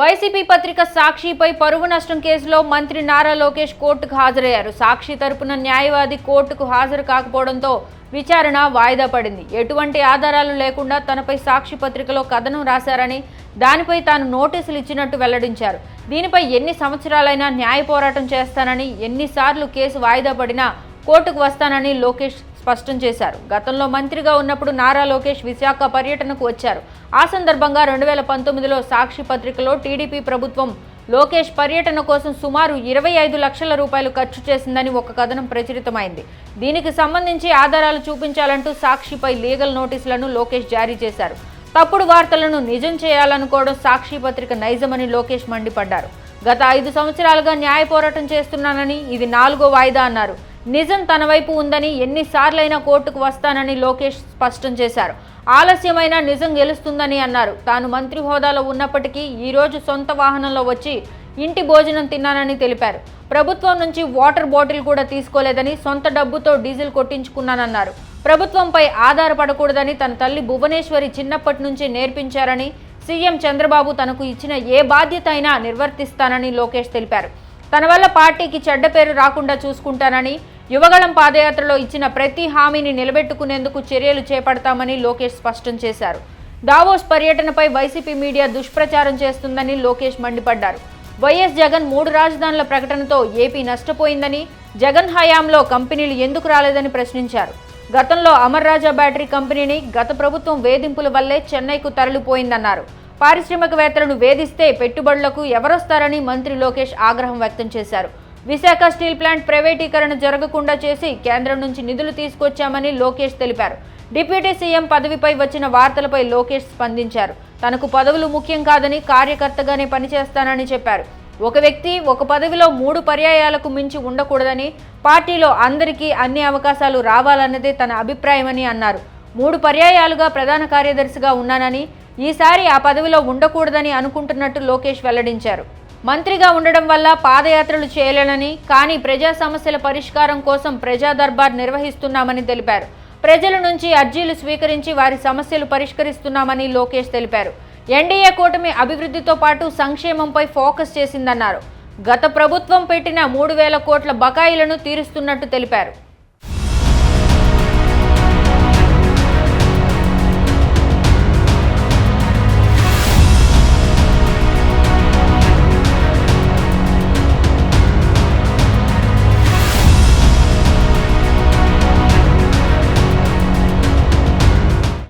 YCP పత్రిక సాక్షిపై పరువు నష్టం కేసులో మంత్రి నారా లోకేష్ కోర్టుకు హాజరయ్యారు. సాక్షి తరపున న్యాయవాది కోర్టుకు హాజరు కాకపోవడంతో విచారణ వాయిదా పడింది. ఎటువంటి ఆధారాలు లేకుండా తనపై సాక్షి పత్రికలో కథనం రాశారని దానిపై తాను నోటీసులు ఇచ్చినట్టు వెల్లడించారు. దీనిపై ఎన్ని సంవత్సరాలైనా న్యాయ పోరాటం చేస్తానని ఎన్నిసార్లు కేసు వాయిదా పడినా కోర్టుకు వస్తానని లోకేష్ స్పష్టం చేశారు. గతంలో మంత్రిగా ఉన్నప్పుడు నారా లోకేష్ విశాఖ పర్యటనకు వచ్చారు. ఆ సందర్భంగా రెండు వేల పంతొమ్మిదిలో సాక్షి పత్రికలో టీడీపీ ప్రభుత్వం లోకేష్ పర్యటన కోసం సుమారు ఇరవై ఐదు లక్షల రూపాయలు ఖర్చు చేసిందని ఒక కథనం ప్రచురితమైంది. దీనికి సంబంధించి ఆధారాలు చూపించాలంటూ సాక్షిపై లీగల్ నోటీసులను లోకేష్ జారీ చేశారు. తప్పుడు వార్తలను నిజం చేయాలనుకోవడం సాక్షి పత్రిక నైజమని లోకేష్ మండిపడ్డారు. గత ఐదు సంవత్సరాలుగా న్యాయ పోరాటం చేస్తున్నానని ఇది నాలుగో వాయిదా అన్నారు. నిజం తన వైపు ఉందని ఎన్నిసార్లైనా కోర్టుకు వస్తానని లోకేష్ స్పష్టం చేశారు. ఆలస్యమైన నిజం గెలుస్తుందని అన్నారు. తాను మంత్రి హోదాలో ఉన్నప్పటికీ ఈరోజు సొంత వాహనంలో వచ్చి ఇంటి భోజనం తిన్నానని తెలిపారు. ప్రభుత్వం నుంచి వాటర్ బాటిల్ కూడా తీసుకోలేదని సొంత డబ్బుతో డీజిల్ కొట్టించుకున్నానన్నారు. ప్రభుత్వంపై ఆధారపడకూడదని తన తల్లి భువనేశ్వరి చిన్నప్పటి నుంచి నేర్పించారని సీఎం చంద్రబాబు తనకు ఇచ్చిన ఏ బాధ్యత అయినా నిర్వర్తిస్తానని లోకేష్ తెలిపారు. తన వల్ల పార్టీకి చెడ్డ పేరు రాకుండా చూసుకుంటానని యువగళం పాదయాత్రలో ఇచ్చిన ప్రతి హామీని నిలబెట్టుకునేందుకు చర్యలు చేపడతామని లోకేష్ స్పష్టం చేశారు. దావోస్ పర్యటనపై వైసీపీ మీడియా దుష్ప్రచారం చేస్తుందని లోకేష్ మండిపడ్డారు. వైఎస్ జగన్ మూడు రాజధానుల ప్రకటనతో ఏపీ నష్టపోయిందని జగన్ హయాంలో కంపెనీలు ఎందుకు రాలేదని ప్రశ్నించారు. గతంలో అమర్ రాజా బ్యాటరీ కంపెనీని గత ప్రభుత్వం వేధింపుల వల్లే చెన్నైకు తరలిపోయిందన్నారు. పారిశ్రామికవేత్తలను వేధిస్తే పెట్టుబడులకు ఎవరొస్తారని మంత్రి లోకేష్ ఆగ్రహం వ్యక్తం చేశారు. విశాఖ స్టీల్ ప్లాంట్ ప్రైవేటీకరణ జరగకుండా చేసి కేంద్రం నుంచి నిధులు తీసుకొచ్చామని లోకేష్ తెలిపారు. డిప్యూటీ సీఎం పదవిపై వచ్చిన వార్తలపై లోకేష్ స్పందించారు. తనకు పదవులు ముఖ్యం కాదని కార్యకర్తగానే పనిచేస్తానని చెప్పారు. ఒక వ్యక్తి ఒక పదవిలో మూడు పర్యాయాలకు మించి ఉండకూడదని పార్టీలో అందరికీ అన్ని అవకాశాలు రావాలన్నదే తన అభిప్రాయమని అన్నారు. మూడు పర్యాయాలుగా ప్రధాన కార్యదర్శిగా ఉన్నానని ఈసారి ఆ పదవిలో ఉండకూడదని అనుకుంటున్నట్టు లోకేష్ వెల్లడించారు. మంత్రిగా ఉండడం వల్ల పాదయాత్రలు చేయలేనని కానీ ప్రజా సమస్యల పరిష్కారం కోసం ప్రజా దర్బార్ నిర్వహిస్తున్నామని తెలిపారు. ప్రజల నుంచి అర్జీలు స్వీకరించి వారి సమస్యలు పరిష్కరిస్తున్నామని లోకేష్ తెలిపారు. ఎన్డీఏ కూటమి అభివృద్ధితో పాటు సంక్షేమంపై ఫోకస్ చేసిందన్నారు. గత ప్రభుత్వం పెట్టిన మూడు వేల కోట్ల బకాయిలను తీరుస్తున్నట్టు తెలిపారు.